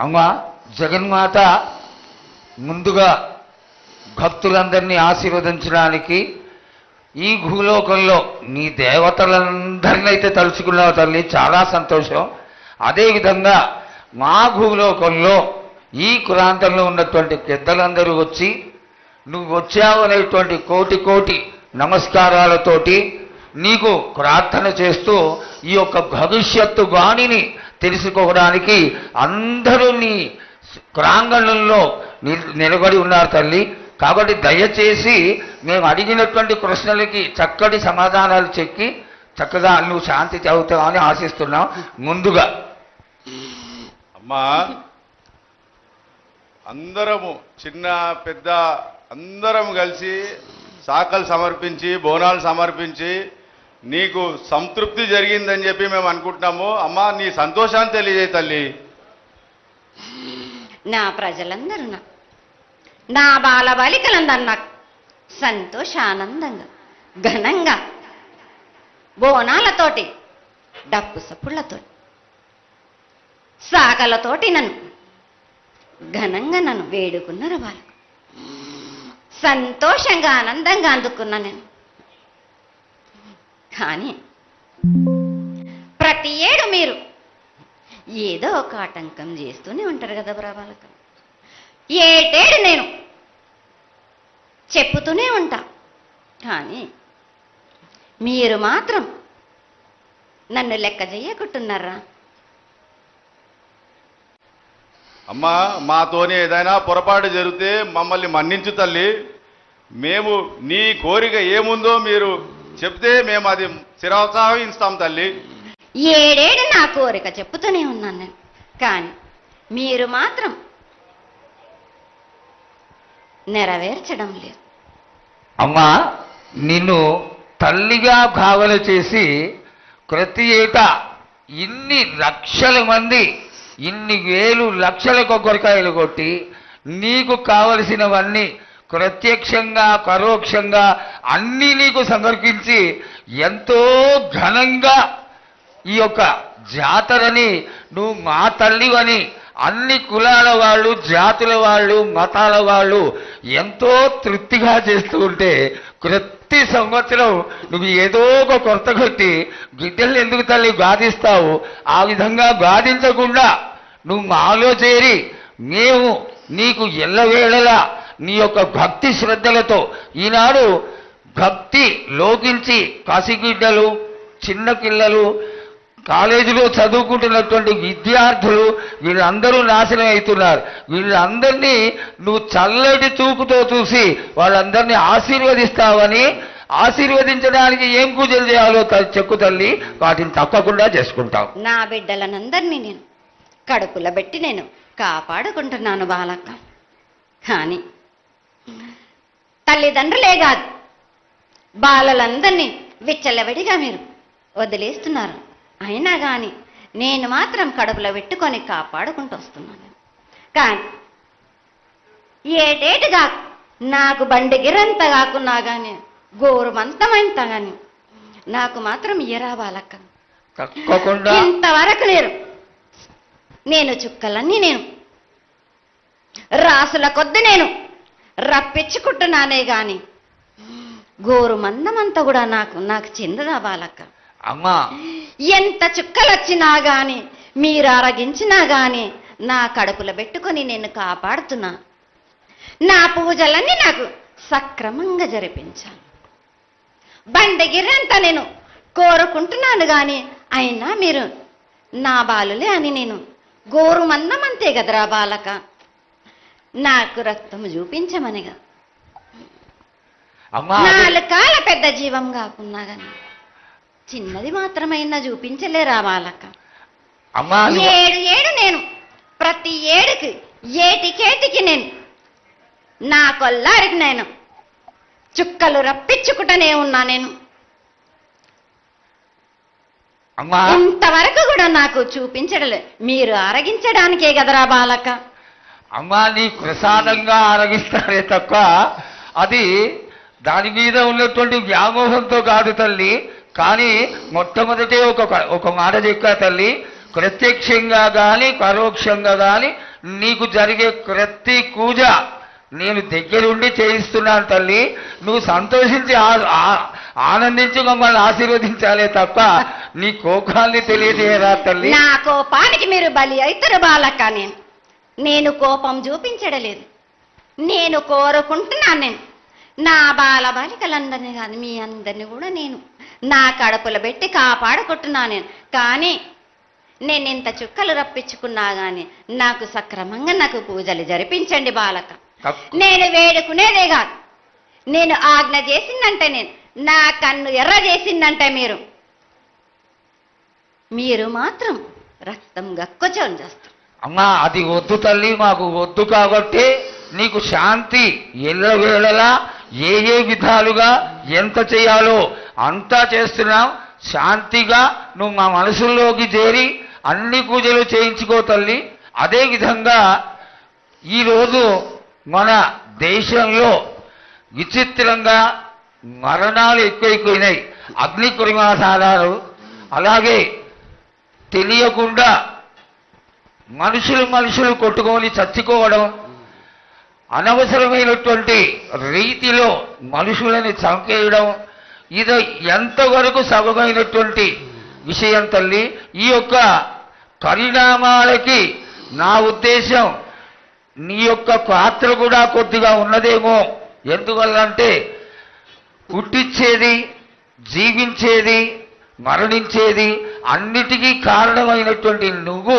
అమ్మ జగన్మాత ముందుగా భక్తులందరినీ ఆశీర్వదించడానికి ఈ భూలోకంలో నీ దేవతలందరినీ అయితే తలుచుకున్నావు తల్లి చాలా సంతోషం. అదేవిధంగా మా భూలోకంలో ఈ కులాంతంలో ఉన్నటువంటి పెద్దలందరూ వచ్చి నువ్వు వచ్చావు అనేటువంటి కోటి కోటి నమస్కారాలతోటి నీకు ప్రార్థన చేస్తూ ఈ యొక్క భవిష్యత్తు బాణిని తెలుసుకోవడానికి అందరూ నీ ప్రాంగణంలో నిలబడి ఉన్నారు తల్లి. కాబట్టి దయచేసి మేము అడిగినటువంటి ప్రశ్నలకి చక్కటి సమాధానాలు చెక్కి చక్కగా నువ్వు శాంతి చదువుతావని ఆశిస్తున్నాం. ముందుగా. అమ్మా అందరము చిన్న పెద్ద అందరం కలిసి శాఖలు సమర్పించి బోనాలు సమర్పించి నీకు సంతృప్తి జరిగిందని చెప్పి మేము అనుకుంటున్నాము. అమ్మా నీ సంతోషాన్ని తెలియజేయ తల్లి. నా ప్రజలందరూ నా బాల బాలికలందరూ నాకు సంతోషానందంగా ఘనంగా బోనాలతోటి డప్పు సప్పుళ్ళతో సాకలతోటి నన్ను ఘనంగా నన్ను వేడుకున్నారు వాళ్ళు. సంతోషంగా ఆనందంగా అందుకున్నా నేను. కానీ ప్రతి ఏడు మీరు ఏదో ఒక ఆటంకం చేస్తూనే ఉంటారు కదా ప్రభాలకం ఏటేడు నేను చెప్పుతూనే ఉంటా. కానీ మీరు మాత్రం నన్ను లెక్క చేయకుంటున్నారా? అమ్మా మాతోనే ఏదైనా పొరపాటు జరిగితే మమ్మల్ని మన్నించు తల్లి. మేము నీ కోరిక ఏముందో మీరు చెప్తే మేము అది శిరోత్సాహిస్తాం తల్లి. ఏడేడు నా కోరిక చెప్పుతూనే ఉన్నాను నేను. కానీ మీరు మాత్రం నెరవేర్చడం లేదు. అమ్మా నిన్ను తల్లిగా భావన చేసి ప్రతి ఏటా ఇన్ని లక్షల మంది ఇన్ని వేలు లక్షల కొబ్బరికాయలు కొట్టి నీకు కావలసినవన్నీ ప్రత్యక్షంగా పరోక్షంగా అన్నీ నీకు సమర్పించి ఎంతో ఘనంగా ఈ యొక్క జాతరని నువ్వు మా తల్లివని అన్ని కులాల వాళ్ళు జాతుల వాళ్ళు మతాల వాళ్ళు ఎంతో తృప్తిగా చేస్తూ ఉంటే ప్రతి సంవత్సరం నువ్వు ఏదో ఒక కొత్త కొట్టి బిడ్డల్ని ఎందుకు తల్లి గాదిస్తావు ఆ విధంగా గాదించకుండా నువ్వు మాలో చేరి మేము నీకు ఎల్లవేళలా నీ యొక్క భక్తి శ్రద్ధలతో ఈనాడు భక్తి లోకించి కాశీగిడ్డలు చిన్న పిల్లలు కాలేజీలో చదువుకుంటున్నటువంటి విద్యార్థులు వీళ్ళందరూ నాశనం అవుతున్నారు. వీళ్ళందరినీ నువ్వు చల్లటి చూపుతో చూసి వాళ్ళందరినీ ఆశీర్వదిస్తావని ఆశీర్వదించడానికి ఏం పూజలు చేయాలో చెక్కు తల్లి. వాటిని తప్పకుండా చేసుకుంటావు. నా బిడ్డలనందరినీ నేను కడుపుల పెట్టి నేను కాపాడుకుంటున్నాను బాలక్క. కానీ తల్లిదండ్రులే కాదు బాలలందరినీ విచ్చలవిడిగా మీరు వదిలేస్తున్నారు. అయినా కానీ నేను మాత్రం కడుపులో పెట్టుకొని కాపాడుకుంటూ వస్తున్నాను. కానీ ఏటేటుగా నాకు బండి గిరంత కాకున్నా కానీ గోరుమంతమంత కానీ నాకు మాత్రం తప్పకుండా ఇంతవరకు నేను నేను చుక్కలన్నీ నేను రాసుల కొద్ది నేను రప్పించుకుంటున్నానే గాని. గోరు మందమంతా కూడా నాకు నాకు చెందదా బాలక్క అమ్మా. ఎంత చుక్కలు వచ్చినా గాని మీరు అరగించినా గాని నా కడుపులో పెట్టుకొని నేను కాపాడుతున్నా. నా పూజలన్నీ నాకు సక్రమంగా జరిపించాలి. బండగిరంతా నేను కోరుకుంటున్నాను గాని అయినా మీరు నా బాలులే అని నేను గోరు మందం అంతే కదరా బాలక. నాకు రక్తం చూపించమనిగా. నాలుగు కాల పెద్ద జీవం కాకున్నా గాని చిన్నది మాత్రమైనా చూపించలేరా బాలక అమ్మా నువ్వు- ఏడు ఏడు నేను ప్రతి ఏడుకి ఏటికేటికి నేను నా కొల్లారికి నేను చుక్కలు రప్పించుకుంటూనే ఉన్నా నేను. ఇంతవరకు కూడా నాకు చూపించడం లేదు. మీరు అరగించడానికే కదరా బాలక అమ్మాని ప్రసాదంగా ఆరగిస్తారే తప్ప అది దాని మీద ఉన్నటువంటి వ్యామోహంతో కాదు తల్లి. కానీ మొట్టమొదటి ఒక ఒక మాట చెప్పా తల్లి ప్రత్యక్షంగా కానీ పరోక్షంగా కానీ నీకు జరిగే ప్రతి పూజ నేను దగ్గరుండి చేయిస్తున్నాను తల్లి. నువ్వు సంతోషించి ఆనందించి మమ్మల్ని ఆశీర్వదించాలే తప్ప నీ కోపాన్ని తెలియజేయరా తల్లి. నా కోపానికి మీరు బలి అవుతారు బాలక్క నేను నేను కోపం చూపించడలేదు. నేను కోరుకుంటున్నాను నేను. నా బాల బాలికలందరినీ కాదు మీ అందరిని కూడా నేను. నా కడుపులో పెట్టి కాపాడుకుంటున్నాను నేను. కానీ నేను ఇంత చుక్కలు రప్పించుకున్నా కానీ నాకు సక్రమంగా నాకు పూజలు జరిపించండి బాలక. నేను వేడుకునేదే కాదు. నేను ఆజ్ఞ చేసిందంటే నేను. నా కన్ను ఎర్ర చేసిందంటే మీరు. మీరు మాత్రం రక్తం గక్కుచం చేస్తారు. అమ్మా అది వద్దు తల్లి మాకు వద్దు కాబట్టి నీకు శాంతి ఎల్లవేళలా ఏ ఏ విధాలుగా ఎంత చేయాలో అంతా చేస్తున్నాం. శాంతిగా నువ్వు మా మనసుల్లోకి చేరి అన్ని పూజలు చేయించుకో తల్లి. అదే విధంగా ఈరోజు మన దేశంలో విచిత్రంగా మరణాలు ఎక్కువైపోయినాయి. అగ్ని కురిమాసాలు అలాగే తెలియకుండా మనుషులు మనుషులు కొట్టుకొని చచ్చుకోవడం అనవసరమైనటువంటి రీతిలో మనుషులని చంకేయడం ఇది ఎంతవరకు సబమైనటువంటి విషయం తల్లి ఈ యొక్క పరిణామాలకి నా ఉద్దేశం నీ యొక్క పాత్ర కూడా కొద్దిగా ఉన్నదేమో. ఎందువల్లంటే పుట్టించేది జీవించేది మరణించేది అన్నిటికీ కారణమైనటువంటి నువ్వు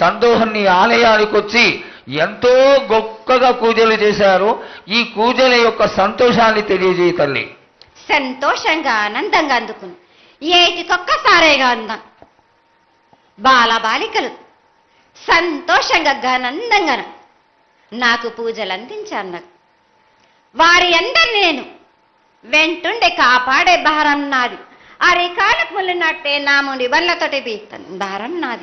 సందోహన్ని ఆలయానికి వచ్చి ఎంతో గొప్పగా పూజలు చేశారు. ఈ పూజల యొక్క సంతోషాన్ని తెలియజేయ తల్లి. సంతోషంగా ఆనందంగా అందుకుని. ఏటికొక్కసారేగా అందాం. బాల బాలికలు సంతోషంగా ఘనందంగా నాకు పూజలు అందించారు నాకు. వారి అందరిని నేను వెంటుండే కాపాడే భారం నాది. అరికాలకు ముళ్ళునట్టే నా ముడి వల్లతోటి బీస్తాను భారం నాది.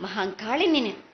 మహంకాళిని నేను